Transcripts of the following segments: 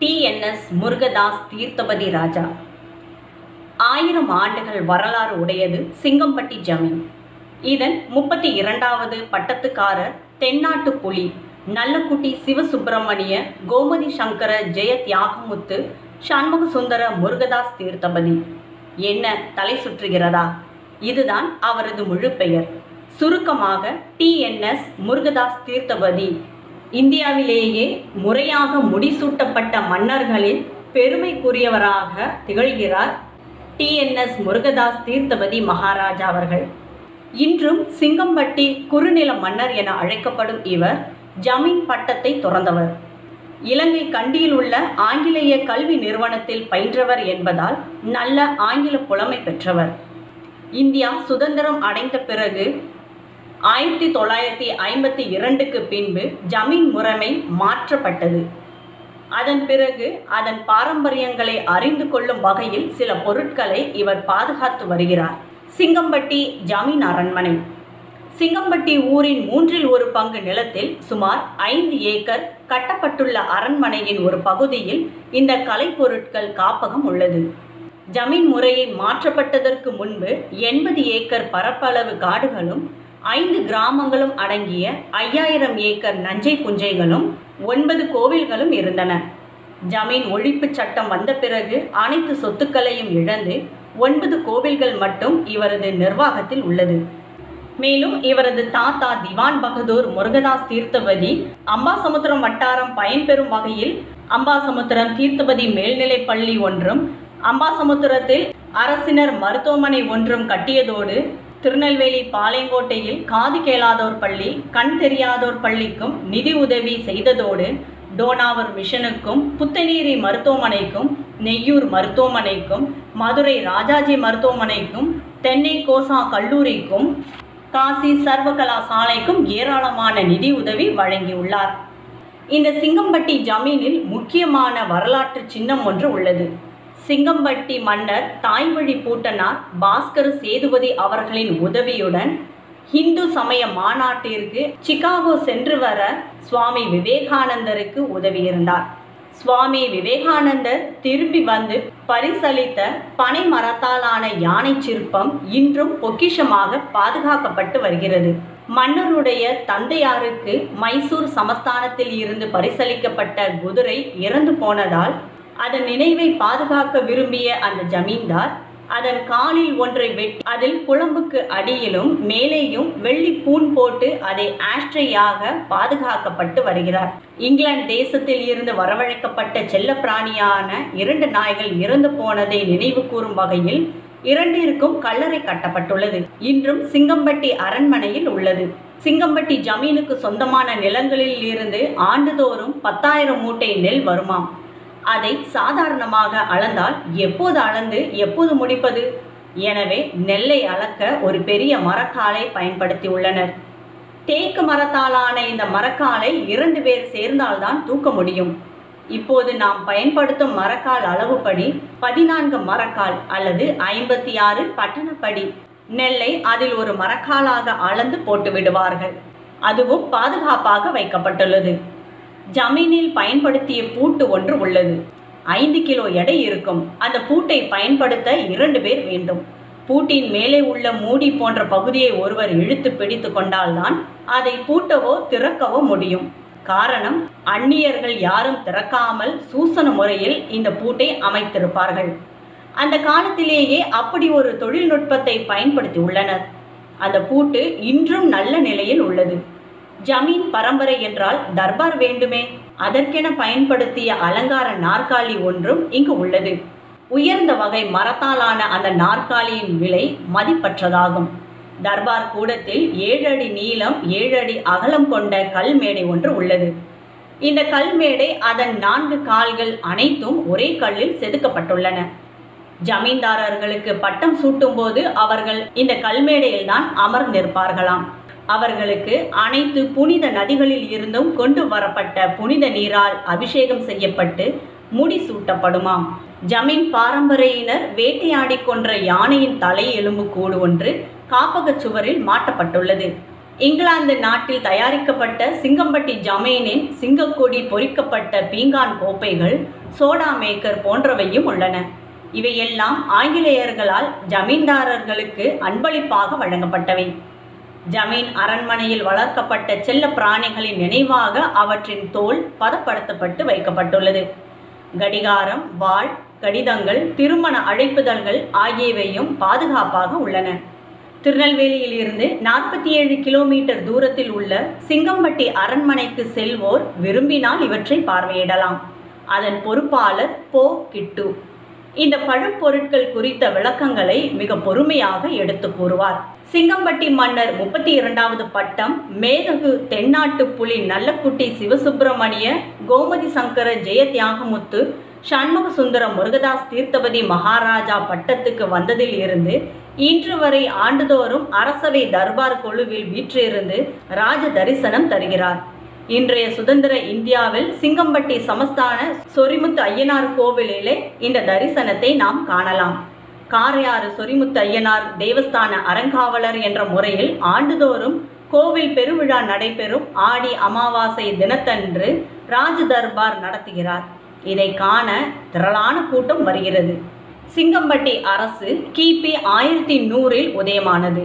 DNS Murugadoss Theerthapathi ராஜா. ஆயிரம் ஆண்டுகள் வரலாறு உடையது சிங்கம்பட்டி ஜமீன். இதன் முப்பத்தி இரண்டாவது பட்டத்துக்காரர் தென்னாட்டு புலி நல்லக்குட்டி சிவசுப்பிரமணிய கோமதி சங்கர ஜெய தியாகமுத்து சண்முக சுந்தர முருகதாஸ் தீர்த்தபதி. என்ன தலை சுற்றுகிறதா? இதுதான் அவரது முழு பெயர் சுருக்கமாக டிஎன்எஸ் முருகதாஸ் தீர்த்தபதி இந்தியாவிலேயே முறையாக முடிசூட்டப்பட்ட மன்னர்களில் பெருமைக்குரியவராக திகழ்கிறார் டிஎன்எஸ் முருகதாஸ் தீர்த்தபதி மகாராஜா அவர்கள். இன்றும் சிங்கம்பட்டி குறுநில மன்னர் என அழைக்கப்படும் இவர் ஜமீன் பட்டத்தை துறந்தவர். இலங்கை கண்டியில் உள்ள ஆங்கிலேய கல்வி நிறுவனத்தில் பயின்றவர் என்பதால் நல்ல ஆங்கில புலமை பெற்றவர். இந்தியா சுதந்திரம் அடைந்த பிறகு ஆயிரத்தி தொள்ளாயிரத்தி ஐம்பத்தி இரண்டுக்கு பின்பு ஜமீன் முறைமை மாற்றப்பட்டது. அதன் பிறகு அதன் பாரம்பரியங்களை அறிந்து கொள்ளும் வகையில் சில பொருட்களை இவர் பாதுகாத்து வருகிறார். சிங்கம்பட்டி ஜமீன் அரண்மனை. சிங்கம்பட்டி ஊரின் மூன்றில் ஒரு பங்கு நிலத்தில் சுமார் ஐந்து ஏக்கர் கட்டப்பட்டுள்ள அரண்மனையின் ஒரு பகுதியில் இந்த கலைப்பொருட்கள் காப்பகம் உள்ளது. ஜமீன் முறையை மாற்றப்பட்டதற்கு முன்பு எண்பது ஏக்கர் பரப்பளவு காடுகளும் ஐந்து கிராமங்களும் அடங்கிய ஐயாயிரம் ஏக்கர் நஞ்சை புஞ்சைகளும் ஒன்பது கோவில்களும் இருந்தன. ஜமீன் ஒழிப்பு சட்டம் வந்த பிறகு அனைத்து சொத்துக்களையும் இழந்து ஒன்பது கோவில்கள் மட்டும் இவரது நிர்வாகத்தில் உள்ளது. மேலும் இவரது தாத்தா திவான் பகதூர் முருகதாஸ் தீர்த்தபதி அம்பாசமுத்திரம் வட்டாரம் பயன்பெறும் வகையில் அம்பாசமுத்திரம் தீர்த்தபதி மேல்நிலைப் பள்ளி ஒன்றும் அம்பாசமுத்திரத்தில் அரசினர் மருத்துவமனை ஒன்றும் கட்டியதோடு திருநெல்வேலி பாளையங்கோட்டையில் காது கேளாதோர் பள்ளி கண் தெரியாதோர் பள்ளிக்கும் நிதி உதவி செய்ததோடு டோனாவர் மிஷனுக்கும் புத்தநீரி மருத்துவமனைக்கும் நெய்யூர் மருத்துவமனைக்கும் மதுரை ராஜாஜி மருத்துவமனைக்கும் தென்னை கோசா கல்லூரிக்கும் காசி சர்வகலா சாலைக்கும் ஏராளமான நிதி உதவி வழங்கியுள்ளார். இந்த சிங்கம்பட்டி ஜமீனில் முக்கியமான வரலாற்று சின்னம் ஒன்று உள்ளது. சிங்கம்பட்டி மன்னர் தாய்வழி பூட்டனார் பாஸ்கர் சேதுபதி அவர்களின் உதவியுடன் ஹிந்து சமய மாநாட்டிற்கு சிகாகோ சென்று வர சுவாமி விவேகானந்தருக்கு உதவியிருந்தார். சுவாமி விவேகானந்தர் திரும்பி வந்து பரிசளித்த பனை மரத்தாலான யானை சிற்பம் இன்றும் பொக்கிஷமாக பாதுகாக்கப்பட்டு வருகிறது. மன்னருடைய தந்தையாருக்கு மைசூர் சமஸ்தானத்தில் இருந்து பரிசளிக்கப்பட்ட குதிரை இறந்து போனதால் அதன் நினைவை பாதுகாக்க விரும்பிய அந்த ஜமீன்தார் அதன் காலில் ஒன்றை வெட்டி அதில் குழம்புக்கு அடியிலும் மேலேயும் வெள்ளி பூன் போட்டு அதை ஆஸ்ட்ரேயாக பாதுகாக்கப்பட்டு வருகிறார். இங்கிலாந்து தேசத்தில் இருந்து வரவழைக்கப்பட்ட செல்லப்பிராணியான இரண்டு நாய்கள் இறந்து போனதை நினைவு கூறும் வகையில் இரண்டிற்கும் கல்லறை கட்டப்பட்டுள்ளது. இன்றும் சிங்கம்பட்டி அரண்மனையில் உள்ளது. சிங்கம்பட்டி ஜமீனுக்கு சொந்தமான நிலங்களில் இருந்து ஆண்டுதோறும் பத்தாயிரம் மூட்டை நெல் வருமாம். அதை சாதாரணமாக அளந்தால் எப்போது அளந்து எப்போது முடிப்பது? எனவே நெல்லை அளக்க ஒரு பெரிய மரக்காலை பயன்படுத்தியுள்ளனர் தேக்கு மரத்தாலான இந்த மரக்காலை இரண்டு பேர் சேர்ந்தால்தான் தூக்க முடியும். இப்போது நாம் பயன்படுத்தும் மரக்கால் அளவுப்படி பதினான்கு மரக்கால் அல்லது ஐம்பத்தி ஆறு பட்டணப்படி நெல்லை அதில் ஒரு மரக்காலாக அளந்து போட்டு விடுவார்கள். அதுவும் பாதுகாப்பாக வைக்கப்பட்டுள்ளது. ஜமீனில் பயன்படுத்திய பூட்டு ஒன்று உள்ளது. ஐந்து கிலோ எடை இருக்கும். அந்த பூட்டை பயன்படுத்த இரண்டு பேர் வேண்டும். பூட்டின் மேலே உள்ள மூடி போன்ற பகுதியை ஒருவர் இழுத்து பிடித்து கொண்டால்தான் அதை பூட்டவோ திறக்கவோ முடியும். காரணம் அந்நியர்கள் யாரும் திறக்காமல் சூசன முறையில் இந்த பூட்டை அமைத்திருப்பார்கள். அந்த காலத்திலேயே அப்படி ஒரு தொழில்நுட்பத்தை பயன்படுத்தி உள்ளனர். அந்த பூட்டு இன்றும் நல்ல நிலையில் உள்ளது. ஜமீன் பரம்பரை என்றால் தர்பார் வேண்டுமே. அதற்கென பயன்படுத்திய அலங்கார நாற்காலி ஒன்றும் இங்கு உள்ளது. உயர்ந்த வகை மரத்தாலான அந்த நாற்காலியின் விலை மதிப்பற்றதாகும். தர்பார் கூடத்தில் ஏழு அடி நீளம் ஏழு அடி அகலம் கொண்ட கல் மேடை ஒன்று உள்ளது. இந்த கல் மேடை அதன் நான்கு கால்கள் அனைத்தும் ஒரே கல்லில் செதுக்கப்பட்டுள்ளன. ஜமீன்தாரர்களுக்கு பட்டம் சூட்டும்போது அவர்கள் இந்த கல்மேடையில் தான் அமர்ந்திருப்பார்களாம். அவர்களுக்கு அனைத்து புனித நதிகளில் இருந்தும் கொண்டு வரப்பட்ட புனித நீரால் அபிஷேகம் செய்யப்பட்டு முடி சூட்டப்படுமாம். ஜமீன் பாரம்பரையினர் வேட்டையாடி கொன்ற யானையின் தலை எலும்பு கூடு ஒன்று காப்பகச் சுவரில் மாட்டப்பட்டுள்ளது. இங்கிலாந்து நாட்டில் தயாரிக்கப்பட்ட சிங்கம்பட்டி ஜமீனின் சிங்கக்கொடி பொறிக்கப்பட்ட பீங்கான் கோப்பைகள் சோடா மேக்கர் போன்றவையும் உள்ளன. இவையெல்லாம் ஆங்கிலேயர்களால் ஜமீன்தாரர்களுக்கு அன்பளிப்பாக வழங்கப்பட்டவை. ஜமீன் அரண்மனையில் வளர்க்கப்பட்ட செல்ல பிராணிகளின் நினைவாக அவற்றின் தோல் பதப்படுத்தப்பட்டு வைக்கப்பட்டுள்ளது. கடிகாரம் வாள் கடிதங்கள் திருமண அழைப்புதல்கள் ஆகியவையும் பாதுகாப்பாக உள்ளன. திருநெல்வேலியில் இருந்து நாற்பத்தி ஏழு கிலோமீட்டர் தூரத்தில் உள்ள சிங்கம்பட்டி அரண்மனைக்கு செல்வோர் விரும்பினால் இவற்றை பார்வையிடலாம். அதன் பொறுப்பாளர் போ கிட்டு. இந்த பழம் பொருட்கள் குறித்த விளக்கங்களை மிக பொறுமையாக எடுத்து கூறுவார். சிங்கம்பட்டி மன்னர் முப்பத்தி இரண்டாவது பட்டம் மேதகு தென்னாட்டு புலி நல்லக்குட்டி சிவசுப்பிரமணிய கோமதி சங்கர ஜெய தியாகமுத்து சண்முக சுந்தரம் முருகதாஸ் தீர்த்தபதி மகாராஜா பட்டத்துக்கு வந்ததில் இருந்து இன்று வரை ஆண்டுதோறும் அரசவை தர்பார் குழுவில் வீற்றிருந்து ராஜ தரிசனம் தருகிறார். இன்றைய சுதந்திர இந்தியாவில் சிங்கம்பட்டி சமஸ்தான சொரிமுத்து ஐயனார் கோவிலிலே இந்த தரிசனத்தை நாம் காணலாம். காரையாறு சொரிமுத்து ஐயனார் தேவஸ்தான அறங்காவலர் என்ற முறையில் ஆண்டுதோறும் கோவில் பெருவிழா நடைபெறும் ஆடி அமாவாசை தினத்தன்று ராஜ தர்பார் நடத்துகிறார். இதை காண திரளான கூட்டம் வருகிறது. சிங்கம்பட்டி அரசு கிபி ஆயிரத்தி நூறில் உதயமானது.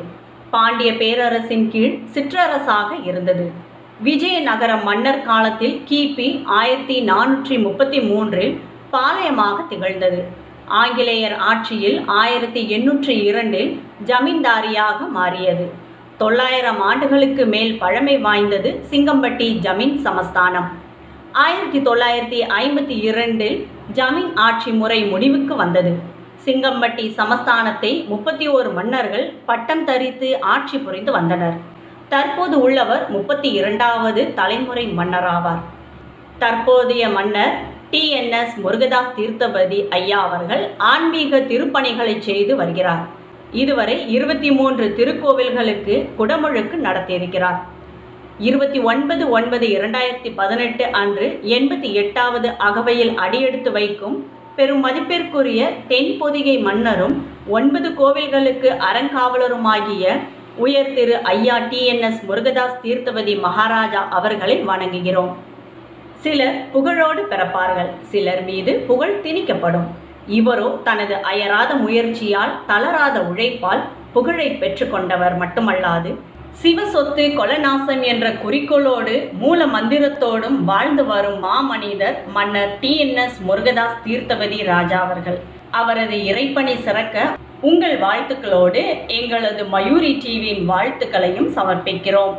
பாண்டிய பேரரசின் கீழ் சிற்றரசாக இருந்தது. விஜயநகர மன்னர் காலத்தில் கிபி ஆயிரத்தி நானூற்றி முப்பத்தி மூன்றில் பாளையமாக திகழ்ந்தது. ஆங்கிலேயர் ஆட்சியில் ஆயிரத்தி எண்ணூற்றி இரண்டில் ஜமீன்தாரியாக மாறியது. தொள்ளாயிரம் ஆண்டுகளுக்கு மேல் பழமை வாய்ந்தது சிங்கம்பட்டி ஜமீன் சமஸ்தானம். ஆயிரத்தி தொள்ளாயிரத்தி ஐம்பத்தி இரண்டில் ஜமீன் ஆட்சி முறை முடிவுக்கு வந்தது. சிங்கம்பட்டி சமஸ்தானத்தை முப்பத்தி ஓரு மன்னர்கள் பட்டம் தரித்து ஆட்சி புரிந்து வந்தனர். தற்போது உள்ளவர் முப்பத்தி இரண்டாவது தலைமுறை மன்னராவார். தற்போதைய மன்னர் டிஎன்எஸ் முருகதாஸ் தீர்த்தபதி ஐயா அவர்கள் ஆன்மீக திருப்பணிகளை செய்து வருகிறார். இதுவரை இருபத்தி மூன்று திருக்கோவில்களுக்கு குடமுழுக்கு நடத்தியிருக்கிறார். இருபத்தி ஒன்பது ஒன்பது இரண்டாயிரத்தி பதினெட்டு அன்று எண்பத்தி எட்டாவது அகவையில் அடியெடுத்து வைக்கும் பெரும் மதிப்பிற்குரிய தென்பொதிகை மன்னரும் ஒன்பது கோவில்களுக்கு அறங்காவலருமாகிய உயர் திரு ஐயா டிஎன்எஸ் முருகதாஸ் தீர்த்தபதி மகாராஜா அவர்களை வணங்குகிறோம். சிலர் புகழோடு பிறப்பார்கள் சிலர் மீது புகழ் திணிக்கப்படும். இவரோ தனது அயராத முயற்சியால் தளராத உழைப்பால் புகழை பெற்றுக்கொண்டவர் மட்டுமல்லாது சிவசொத்து கொலநாசம் என்ற குறிக்கோளோடு மூல மந்திரத்தோடும் வாழ்ந்து வரும் மாமனிதர் மன்னர் டிஎன்எஸ் முருகதாஸ் தீர்த்தபதி ராஜா அவர்கள். அவரது இறைப்பணி சிறக்க உங்கள் வாழ்த்துக்களோடு எங்களது மயூரி டிவியின் வாழ்த்துக்களையும் சமர்ப்பிக்கிறோம்.